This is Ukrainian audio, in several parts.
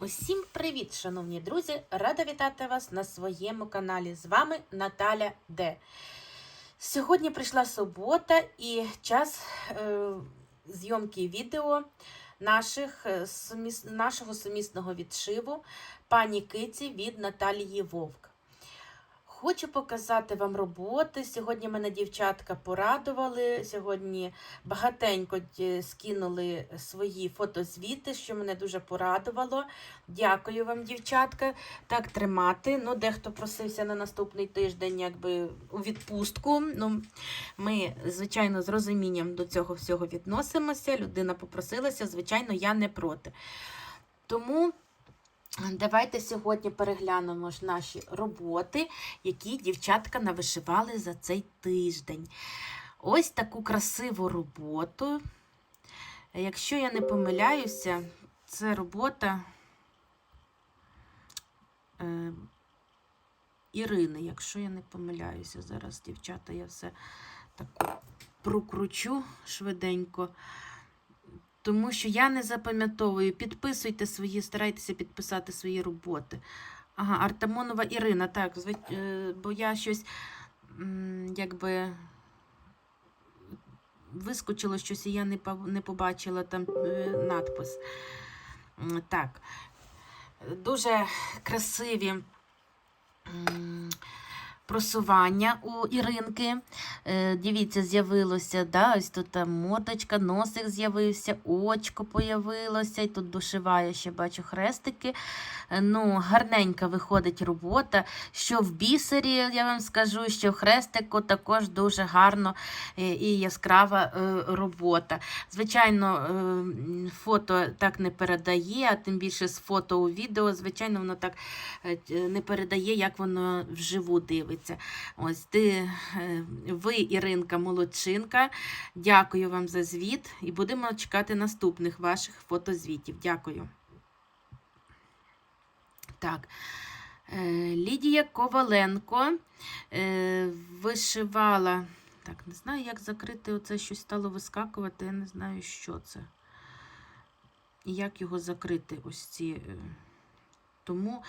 Усім привіт, шановні друзі! Рада вітати вас на своєму каналі. З вами Наталя Д. Сьогодні прийшла субота і час е, зйомки відео наших, е, суміс, нашого сумісного відшиву пані Киці від Наталії Вовк. Хочу показати вам роботи. Сьогодні мене дівчатка порадували. Сьогодні багатенько е, скинули свої фотозвіти, що мене дуже порадувало. Дякую вам, дівчатка. Так тримати. Ну, дехто просився на наступний тиждень, якби у відпустку. Ну, ми, звичайно, з розумінням до цього всього відносимося. Людина попросилася, звичайно, я не проти. Тому. Давайте сьогодні переглянемо ж наші роботи, які дівчатка навишивали за цей тиждень. Ось таку красиву роботу. Якщо я не помиляюся, це робота е, Ірини, якщо я не помиляюся. Зараз, дівчата, я все так прокручу швиденько. Тому що я не запам'ятовую. Підписуйте свої, старайтеся підписати свої роботи. Ага, Артамонова Ірина, так, е, бо я щось якби вискочило щось, і я не, побачила там е, надпис. Так, дуже красиві. Просування у Іринки. Е, дивіться, з'явилося, да, ось тут там мордочка, носик з'явився, очко появилося, і тут дошиває, ще бачу хрестики. Е, ну, гарненька виходить робота. Що в бісері, я вам скажу, що в хрестику також дуже гарно е, і яскрава робота. Звичайно, фото так не передає, а тим більше з фото у відео, звичайно, воно так не передає, як воно вживу дивиться. Ось ти, е, ви, Іринка, молодчинка. Дякую вам за звіт і будемо чекати наступних ваших фотозвітів. Дякую. Так. Е, Лідія Коваленко е, вишивала. Так, не знаю, як закрити оце щось стало вискакувати. Я не знаю, що це. І як його закрити, ось ці. Тому,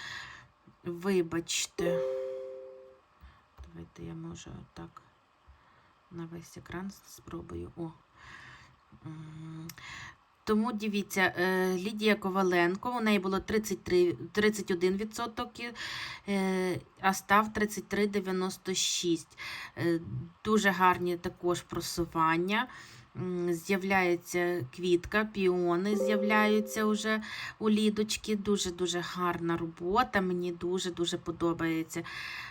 вибачте. Давайте я може так на весь екран спробую. О. Тому дивіться, е, Лідія Коваленко, у неї було 33, 31%, е, а став 33,96%. Е, Дуже гарні також просування. З'являється квітка, піони з'являються вже у лідочки. Дуже-дуже гарна робота. Мені дуже-дуже подобається.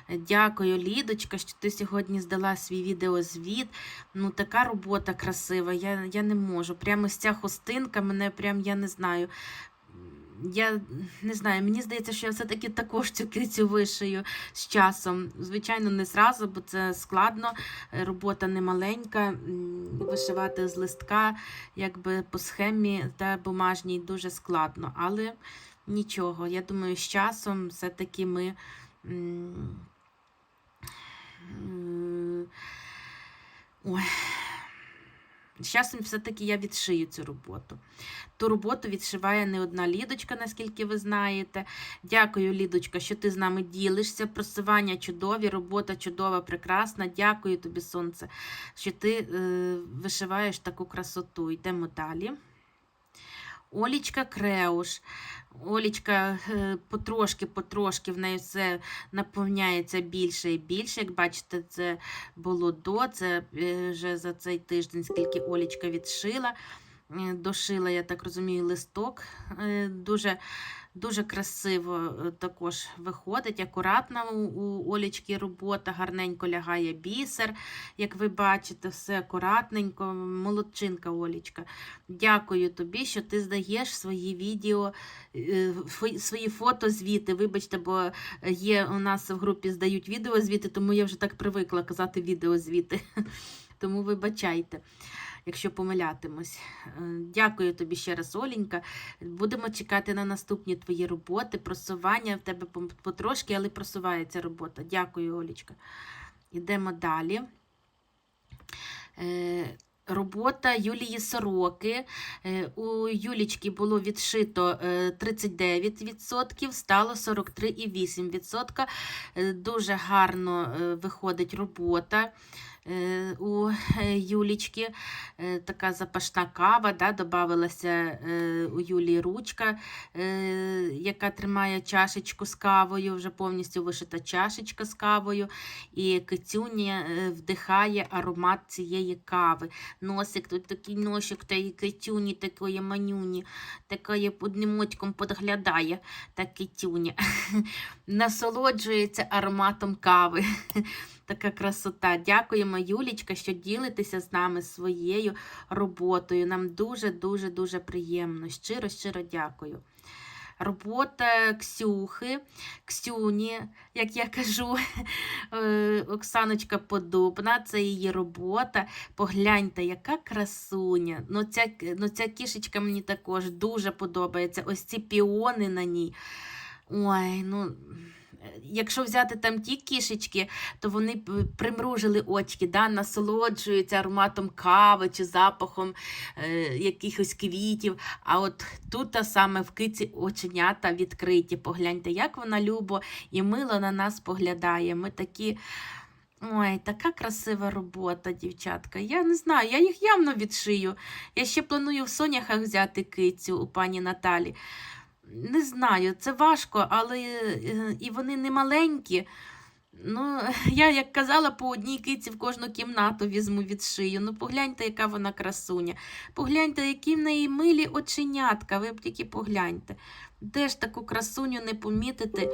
Дякую, Лідочка, що ти сьогодні здала свій відеозвіт. Ну, така робота красива. Я, я не можу. Прямо з ця хустинка мене прям я не знаю. Я не знаю, мені здається, що я все-таки також цю кицю вишию з часом. Звичайно, не зразу, бо це складно. Е, Робота не маленька. Вишивати з листка, якби по схемі та бумажній дуже складно. Але нічого, я думаю, з часом все-таки ми. м, Ой. З часом все-таки я відшию цю роботу. Ту роботу відшиває не одна Лідочка, наскільки ви знаєте. Дякую, Лідочка, що ти з нами ділишся. Просування чудові, робота чудова, прекрасна. Дякую тобі, сонце, що ти е, вишиваєш таку красоту. Йдемо далі. Олічка Креуш. Олічка е, потрошки-потрошки в неї все наповняється більше і більше. Як бачите, це було до, це е, вже за цей тиждень, скільки Олічка відшила. Е, Дошила, я так розумію, листок. Е, Дуже, дуже красиво е, також виходить. Акуратна у, Олічки робота, гарненько лягає бісер. Як ви бачите, все акуратненько. Молодчинка Олічка. Дякую тобі, що ти здаєш свої відео, е, свої фотозвіти. Вибачте, бо є у нас в групі здають відеозвіти, тому я вже так привикла казати відеозвіти. Тому вибачайте, якщо помилятимусь. Е, Дякую тобі ще раз, Оленька. Будемо чекати на наступні твої роботи. Просування в тебе потрошки, але просувається робота. Дякую, Олічка. Йдемо далі. Е, Робота Юлії Сороки. Е, У Юлічки було відшито е, 39%, стало 43,8%. Е, Дуже гарно виходить робота. Е, У е, Юлічки Е, така запашна кава, да, додавалася у Юлії ручка, яка тримає чашечку з кавою, вже повністю вишита чашечка з кавою, і кицюня е, вдихає аромат цієї кави. Носик, тут такий носик тієї кицюні, такої манюні, такої під німочком подглядає, та кицюня. Насолоджується ароматом кави. Така красота. Дякуємо, Юлічка, що ділитеся з нами своєю роботою. Нам дуже-дуже дуже приємно. Щиро, щиро дякую. Робота Ксюхи, Ксюні, як я кажу, е, Оксаночка Подобна, це її робота. Погляньте, яка красуня. Ну ця, ну, ця кішечка мені також дуже подобається. Ось ці піони на ній. Ой, ну. Якщо взяти там ті кішечки, то вони примружили очки, да, насолоджуються ароматом кави чи запахом е, якихось квітів. А от тут саме в киці оченята відкриті. Погляньте, як вона любо і мило на нас поглядає. Ми такі. Ой, така красива робота, дівчатка. Я не знаю, я їх явно відшию. Я ще планую в соняхах взяти кицю у пані Наталі. Не знаю, це важко, але е, і вони не маленькі. Ну, я, як казала, по одній киці в кожну кімнату візьму від шию. Ну, погляньте, яка вона красуня. Погляньте, які в неї милі оченятка. Ви б тільки погляньте. Де ж таку красуню не помітити?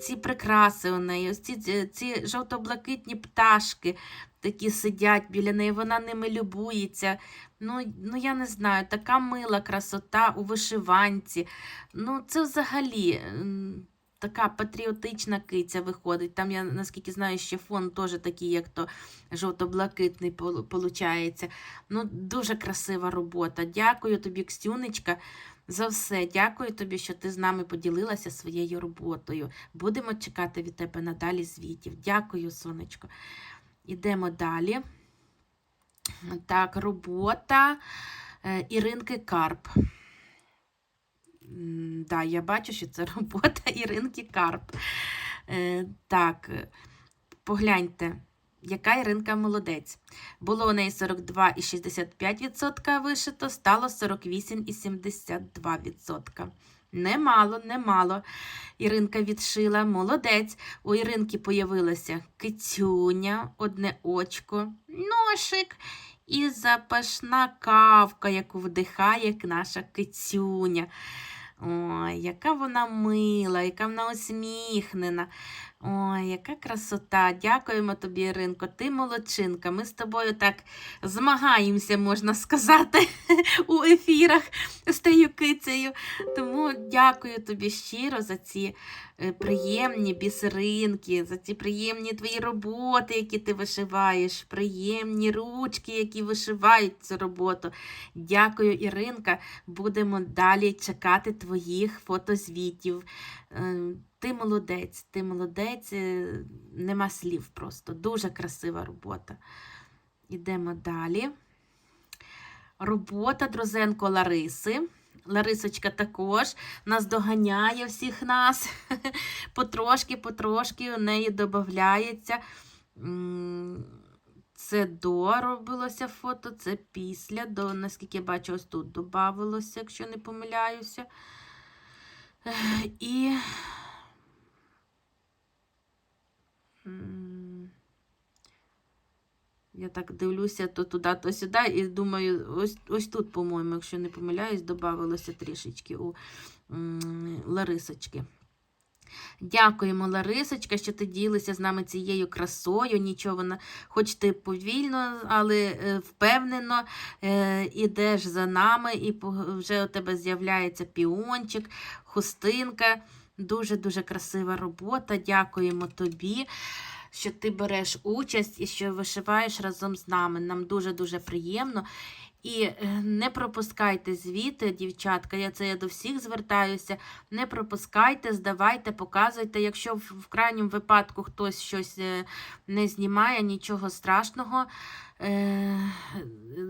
Ці прикраси у неї, ось ці, ці жовто-блакитні пташки такі сидять біля неї, вона ними любується. Ну, ну я не знаю, така мила красота у вишиванці. Ну, це взагалі така патріотична киця виходить. Там, я наскільки знаю, ще фон теж такий, як то жовто-блакитний пол- получається. Ну, дуже красива робота. Дякую тобі, Ксюнечка, за все. Дякую тобі, що ти з нами поділилася своєю роботою. Будемо чекати від тебе надалі звітів. Дякую, сонечко. Ідемо далі. Так, робота е, Іринки Карп. Да, я бачу, що це робота Іринки Карп. Е, Так, погляньте, яка Іринка молодець. Було у неї 42,65% вишито, стало 48,72%. Немало, немало. Іринка відшила, молодець. У Іринки появилася кицюня, одне очко, ношик і запашна кавка, яку вдихає наша кицюня. Ой, яка вона мила, яка вона усміхнена. Ой, яка красота. Дякуємо тобі, Іринко. Ти молодчинка. Ми з тобою так змагаємося, можна сказати, у ефірах з тією кицею. Тому дякую тобі щиро за ці е, приємні бісеринки, за ці приємні твої роботи, які ти вишиваєш, приємні ручки, які вишивають цю роботу. Дякую, Іринка. Будемо далі чекати твоїх фотозвітів. Е, Ти молодець, ти молодець, е, нема слів просто. Дуже красива робота. Ідемо далі. Робота Дрозенко Лариси. Ларисочка також нас доганяє всіх нас. Потрошки, потрошки у неї додається. Це до робилося фото, це після. До, наскільки я бачу, ось тут додавалося, якщо не помиляюся. І. Я так дивлюся то туди, то сюди, і думаю, ось, ось тут, по-моєму, якщо не помиляюсь, додавалося трішечки у Ларисочки. Дякуємо, Ларисочка, що ти ділишся з нами цією красою. Нічого вона, хоч ти повільно, але е, впевнено е, ідеш за нами, і вже у тебе з'являється піончик, хустинка. Дуже-дуже красива робота. Дякуємо тобі, що ти береш участь і що вишиваєш разом з нами. Нам дуже-дуже приємно. І е, не пропускайте звіти, дівчатка, я це я до всіх звертаюся. Не пропускайте, здавайте, показуйте. Якщо в, крайньому випадку хтось щось е, не знімає, нічого страшного. Е,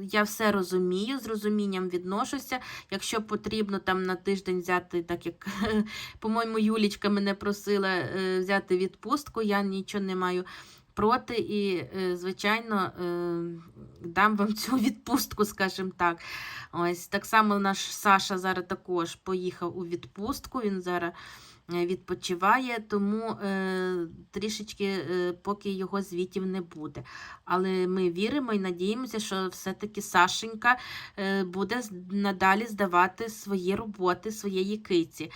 я все розумію, з розумінням відношуся. Якщо потрібно там на тиждень взяти, так як, по-моєму, Юлічка мене просила взяти відпустку, я нічого не маю проти і, е, звичайно, е, дам вам цю відпустку, скажімо так. Ось так само наш Саша зараз також поїхав у відпустку. Він зараз відпочиває, тому е, трішечки е, поки його звітів не буде. Але ми віримо і надіємося, що все-таки Сашенька е, буде надалі здавати свої роботи, своєї киці.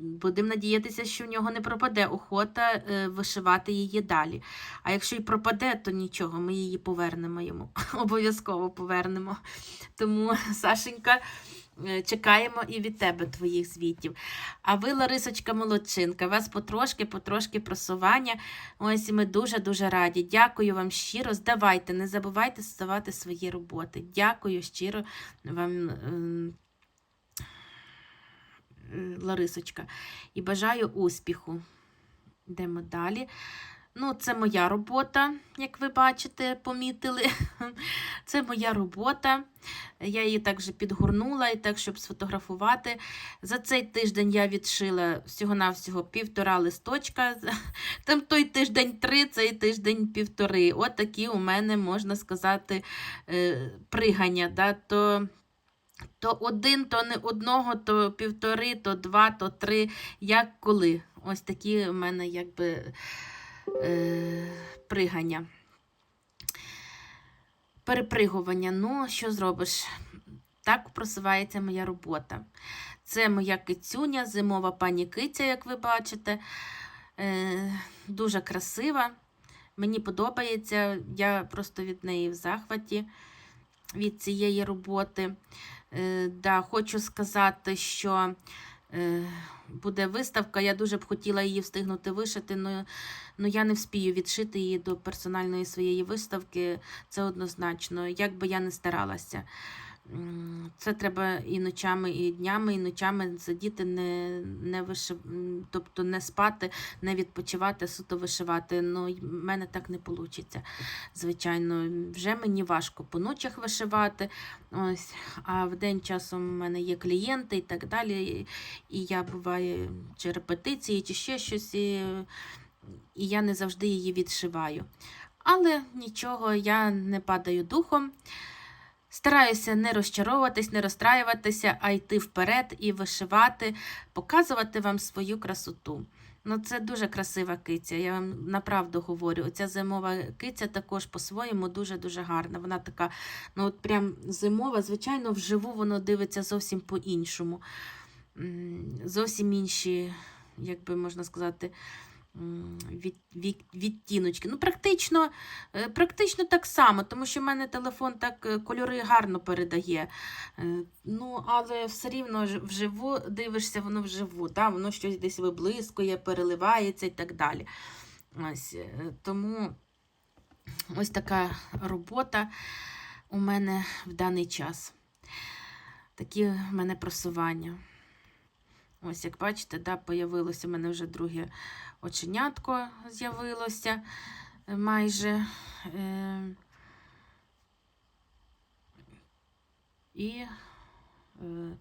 Будемо надіятися, що в нього не пропаде охота е, вишивати її далі. А якщо й пропаде, то нічого, ми її повернемо йому. Обов'язково повернемо. Тому, Сашенька, е, чекаємо і від тебе твоїх звітів. А ви, Ларисочка Молодчинка, вас потрошки, потрошки просування. Ось і ми дуже-дуже раді. Дякую вам щиро. Здавайте, не забувайте здавати свої роботи. Дякую щиро вам. ем, е, Ларисочка, і бажаю успіху. Йдемо далі. Ну, це моя робота, як ви бачите, помітили. Це моя робота. Я її також підгорнула і так, щоб сфотографувати. За цей тиждень я відшила всього-навсього півтора листочка. Там той тиждень три, цей тиждень півтори. От такі у мене, можна сказати, е, пригання. Да? То то один, то не одного, то півтори, то два, то три, як коли. Ось такі у мене якби е, пригання. Перепригування. Ну, що зробиш? Так просувається моя робота. Це моя кицюня, зимова пані киця, як ви бачите. Е, дуже красива. Мені подобається. Я просто від неї в захваті від цієї роботи. Е, да, хочу сказати, що е, буде виставка. Я дуже б хотіла її встигнути вишити, але ну, я не вспію відшити її до персональної своєї виставки. Це однозначно, як би я не старалася. Це треба і ночами, і днями, і ночами сидіти, не, не вишив... тобто не спати, не відпочивати, суто вишивати. Ну, в мене так не вийде. Звичайно, вже мені важко по ночах вишивати. Ось, а в день часом в мене є клієнти і так далі. І я буває чи репетиції, чи ще щось, і, і я не завжди її відшиваю. Але нічого, я не падаю духом. Стараюся не розчаровуватись, не розстраюватися, а йти вперед і вишивати, показувати вам свою красоту. Ну, це дуже красива киця, я вам направду говорю. Оця зимова киця також по-своєму дуже-дуже гарна. Вона така, ну от прям зимова, звичайно, вживу воно дивиться зовсім по-іншому. Зовсім інші, як би можна сказати, від, від, відтіночки. Ну, практично, е, практично так само, тому що в мене телефон так е, кольори гарно передає. Е, Ну, але все рівно вживу дивишся, воно вживу, да? воно щось десь виблискує, переливається і так далі. Ось, тому ось така робота у мене в даний час. Такі в мене просування. Ось, як бачите, да, появилося в мене вже друге оченятко з'явилося е, майже. Е, і е,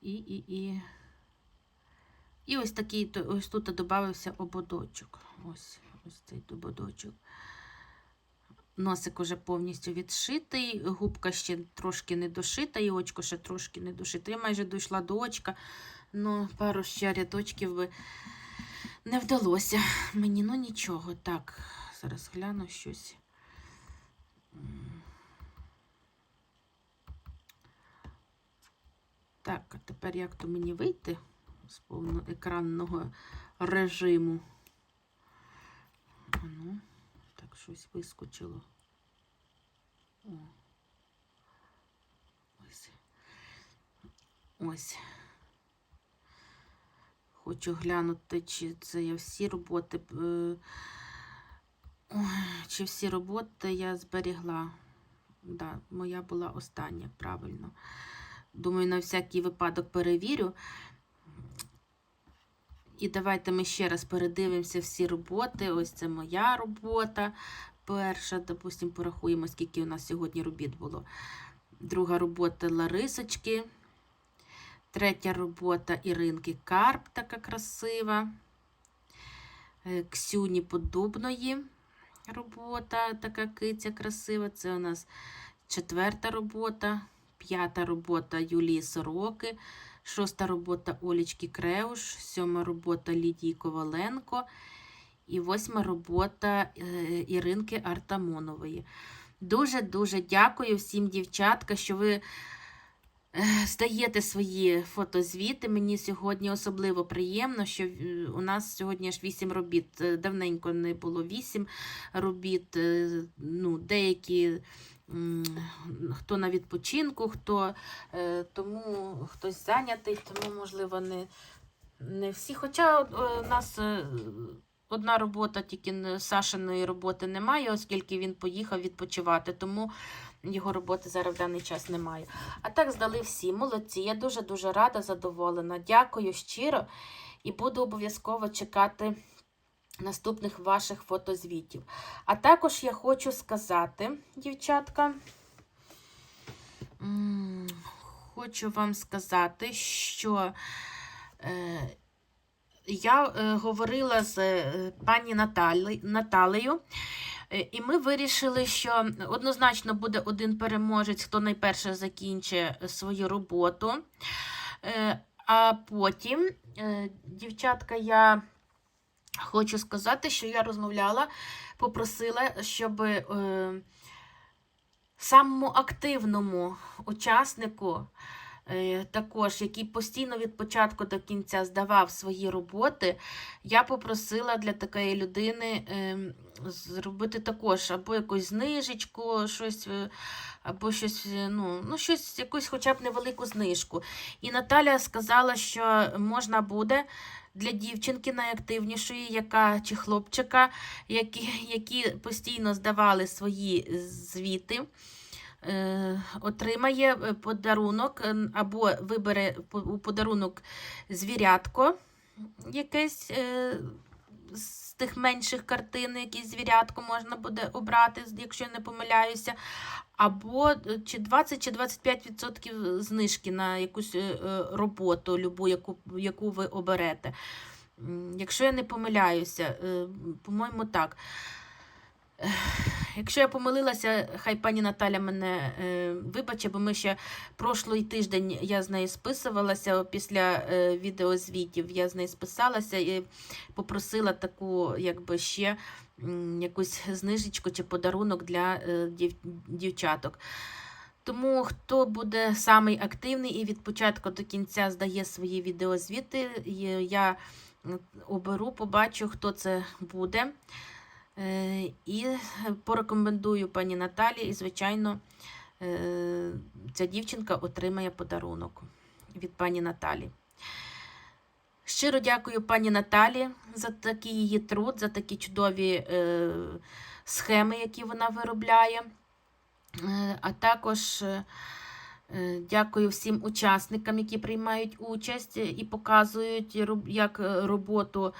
і, і, і. І ось такий, ось тут додався ободочок. Ось, ось цей ободочок. Носик уже повністю відшитий, губка ще трошки не дошита, і очко ще трошки не дошите. Я майже дійшла до очка, ну пару ще рядочків би не вдалося мені, ну нічого. Так, зараз гляну щось. Так, а тепер як то мені вийти з повноекранного режиму? Ну, щось вискочило. О. Ось. Ось. хочу глянути, чи це я всі роботи. е, Чи всі роботи я зберігла. Да, моя була остання, правильно. Думаю, на всякий випадок перевірю. І давайте ми ще раз передивимося всі роботи. Ось це моя робота. Перша, допустимо, порахуємо, скільки у нас сьогодні робіт було. Друга робота Ларисочки. Третя робота Іринки Карп, така красива. Е, Ксюні Подубної робота, така киця красива. Це у нас четверта робота. П'ята робота Юлії Сороки. Шоста робота Олічки Креуш. Сьома робота Лідії Коваленко. І восьма робота е, Іринки Артамонової. Дуже-дуже дякую всім, дівчатка, що ви е, здаєте свої фотозвіти. Мені сьогодні особливо приємно, що е, у нас сьогодні аж 8 робіт. Давненько не було 8 робіт. Ну, деякі. Хто на відпочинку, хто е, тому хтось зайнятий, тому, можливо, не, не всі. Хоча е, у нас е, одна робота, тільки Сашиної роботи немає, оскільки він поїхав відпочивати, тому його роботи зараз в даний час немає. А так здали всі. Молодці. Я дуже-дуже рада, задоволена. Дякую щиро і буду обов'язково чекати наступних ваших фотозвітів. А також я хочу сказати, дівчатка, хочу вам сказати, що е, я е, говорила з е, пані Наталею, і ми вирішили, що однозначно буде один переможець, хто найперше закінчить свою роботу. А потім, дівчатка, я хочу сказати, що я розмовляла, попросила, щоб е, самому активному учаснику, також, який постійно від початку до кінця здавав свої роботи, я попросила для такої людини е, зробити також або якусь знижечку, щось, е, або щось, е, ну, ну, щось, якусь хоча б невелику знижку. І Наталя сказала, що можна буде для дівчинки найактивнішої, яка чи хлопчика, які, які постійно здавали свої звіти. Е, отримає е, подарунок е, або вибере у подарунок звірятко якесь з тих менших картин, якісь звірятко можна буде обрати, якщо я не помиляюся. Або чи 20 чи 25% знижки на якусь роботу, любу, яку, яку ви оберете. Якщо я не помиляюся, по-моєму, так. Якщо я помилилася, хай пані Наталя мене е, вибаче, бо ми ще прошлий тиждень я з нею списувалася після е, відеозвітів. Я з нею списалася і попросила таку, якби ще м, якусь знижечку чи подарунок для е, дів, дівчаток. Тому хто буде самий активний і від початку до кінця здає свої відеозвіти, я оберу, побачу, хто це буде. Е, І порекомендую пані Наталі, і, звичайно, е, ця дівчинка отримає подарунок від пані Наталі. Щиро дякую пані Наталі за такий її труд, за такі чудові е, схеми, які вона виробляє. А також дякую всім учасникам, які приймають участь і показують як роботу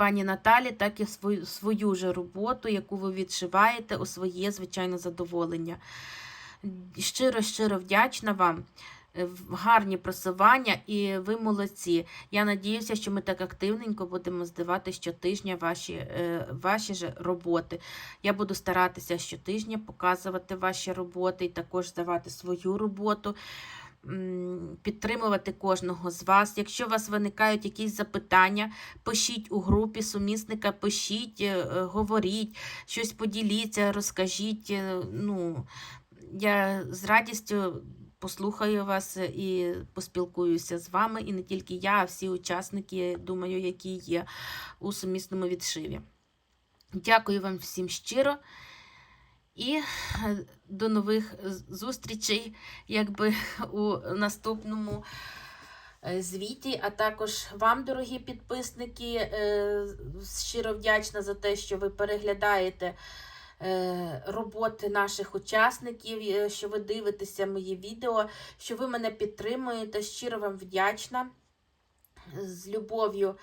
пані Наталі, так і свою, свою же роботу, яку ви відшиваєте у своє звичайне задоволення. Щиро-щиро вдячна вам. Е, Гарні просування, і ви молодці. Я надіюся, що ми так активненько будемо здавати щотижня ваші, е, ваші ж роботи. Я буду старатися щотижня показувати ваші роботи і також здавати свою роботу, підтримувати кожного з вас. Якщо у вас виникають якісь запитання, пишіть у групі сумісника, пишіть, е, е, говоріть, щось поділіться, розкажіть. е, Ну, я з радістю послухаю вас і поспілкуюся з вами, і не тільки я, а всі учасники, думаю, які є у сумісному відшиві. Дякую вам всім щиро і е, до нових зустрічей, якби у наступному е, звіті, а також вам, дорогі підписники, е, щиро вдячна за те, що ви переглядаєте роботи наших учасників, що ви дивитеся мої відео, що ви мене підтримуєте. Щиро вам вдячна. З любов'ю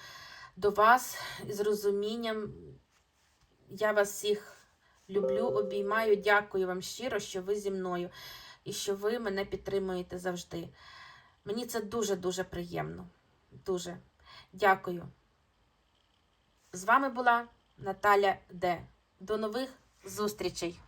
до вас, з розумінням. Я вас всіх люблю, обіймаю. Дякую вам щиро, що ви зі мною і що ви мене підтримуєте завжди. Мені це дуже-дуже приємно. Дуже дякую. З вами була Наталя Д. До нових зустрічей!